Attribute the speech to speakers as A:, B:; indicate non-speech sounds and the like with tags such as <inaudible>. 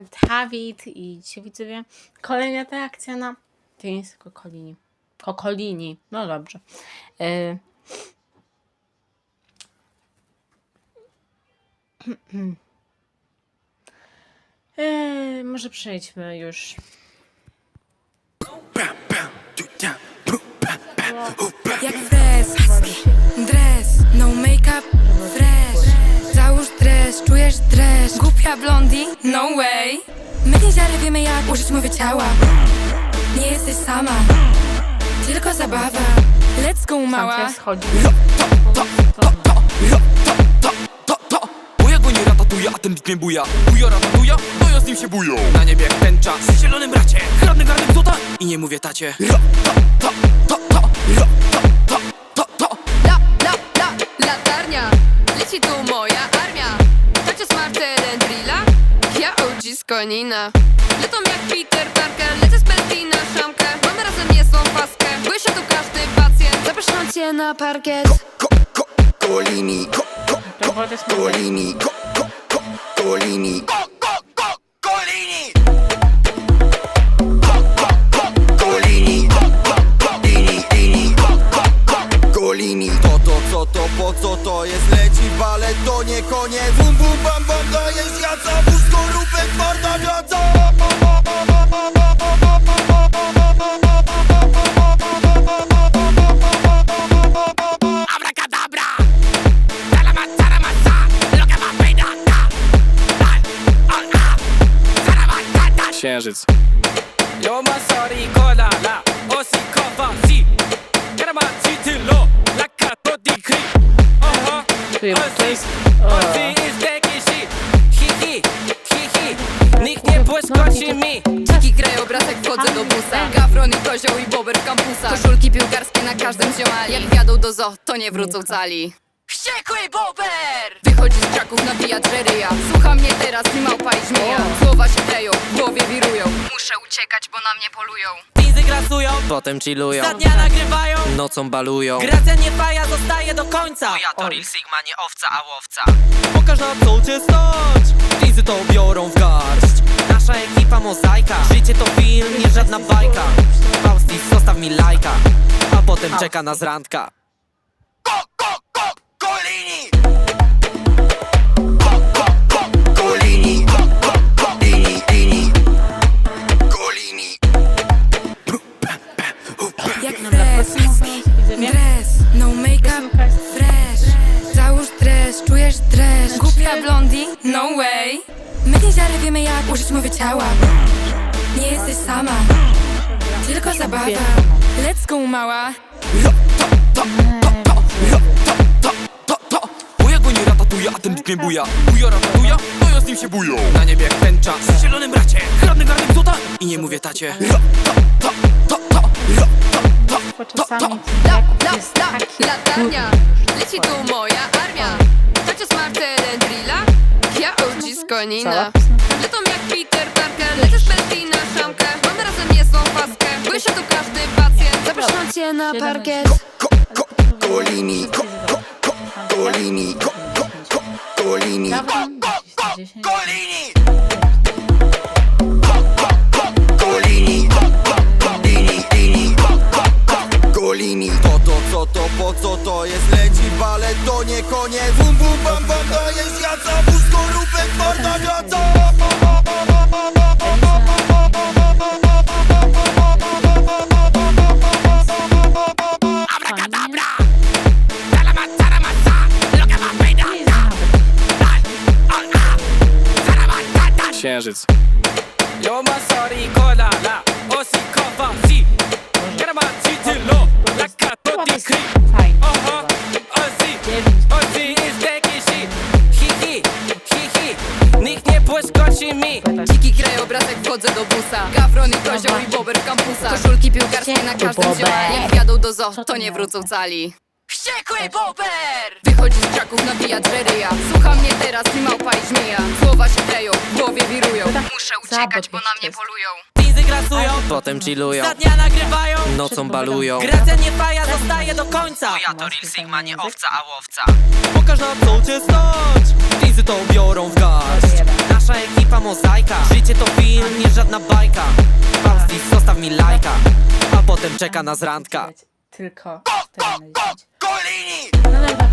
A: Dawid i dzisiaj widzowie kolejna atrakcja na to nie jest Kokolini. Kokolini, no dobrze. E... <clears throat> E, może przejdźmy już.
B: Way. My nieziary wiemy jak użyć mowy ciała. Nie jesteś sama, tylko zabawa. Let's go mała.
A: Teraz chodzi.
C: Go nie ratatuje, a ten bit mnie buja. Bujo ratatuja, to ja z nim się bują. Na niebie jak tęcza, z zielonym bracie. Chradny garnek złota i nie mówię tacie. Ra, ta, ta, ta, ra,
B: Z Konina Lecą jak Peter Parker Lecę z Belki na szamkę Mamy razem niezłą paskę Błysze tu każdy pacjent Zapraszam cię na parkiet
C: Ko, ko, kolini, ko, kolini, ko, ko, ko, kolini Ko, ko, ko, Księżyc
D: Yo ma sorry kola la osi kowa si. Karama tylo la kato dikri Oho
A: Czuję, bo to jest...
D: Osi is taki shit Hi hi hi hi. Nikt nie błyskoczy mi.
B: Dziki krajobrazek wchodzę do busa. Gawron i kozioł i bober w kampusach Koszulki piłkarskie na każdym ziomali. Jak wjadą do zoo, to nie wrócą cali Wściekły bober! Wychodzi z krzaków, nabija drzeryja Słucha mnie teraz i małpa i żmija. Słowa się kleją, w głowie wirują. Muszę uciekać, bo na mnie polują.
D: Wizy grasują,
E: Potem chillują,
D: za dnia nagrywają.
E: Nocą balują.
D: Gracja nie faja, zostaje do końca.
E: Ja to Real Sigma, nie owca, a łowca.
D: Pokaż na co cię stać
E: Wizy to biorą w garść. Nasza ekipa mozaika. Życie to film, nie żadna bajka. Faustis, zostaw mi lajka. A potem czeka nas randka
B: make-up, fresh. Załóż dres, czujesz dreszcz Głupia blondi, no way. My nieziary wiemy jak użyć mowy ciała. Nie jesteś sama, tylko zabawa. Let's go mała.
C: A ten bit mnie buja. Bujo ratatuja, to ja z nim się bują. Na niebie jak tęcza, z zielonym bracie Chradny garnek złota i nie mówię tacie
A: Bo czasami ten jest taki...
B: latarnia Leci tu moja armia. Z Martelem Drilla? Ja OG z Konina Lecą jak Peter Parker. Lecę z Belki na szamkę. Mamy razem niezłą paskę. Błysze tu każdy pacjent. Zapraszam cię na parkiet.
C: Ko, ko, kolini Ko, ko, ko, kolini
E: Księżyc
D: Yo ma sorry kola la osi kowa si. Tylo la kato dikri
A: Fajnie.
D: Oho is taki shit Hi hi hi hi. Nikt nie błyskoczy mi.
B: Dziki krajobrazek wchodzę do busa. Gawron i kozioł i bober w kampusach Koszulki piłkarskie na każdym ziomali Jak wjadą do zoo, to nie wrócą cali Wściekły bober! Wychodzi z krzaków, nabija drzeryja Słucha mnie teraz i małpa i żmija. Słowa się kleją, w głowie wirują. Muszę uciekać, bo na mnie polują.
D: Wizy
E: grasują, potem chillują.
C: Za dnia nagrywają.
E: Nocą balują.
C: Gracja nie faja, zostaje do końca.
E: Ja to real Sigma, nie owca, a łowca. Pokaż na co cię stać. Wizy to biorą w garść. Nasza ekipa mozaika. Życie to film, nie żadna bajka. Faustis, zostaw mi lajka. A potem czeka nas randka.
F: Tylko 4 na 10. Mussolini!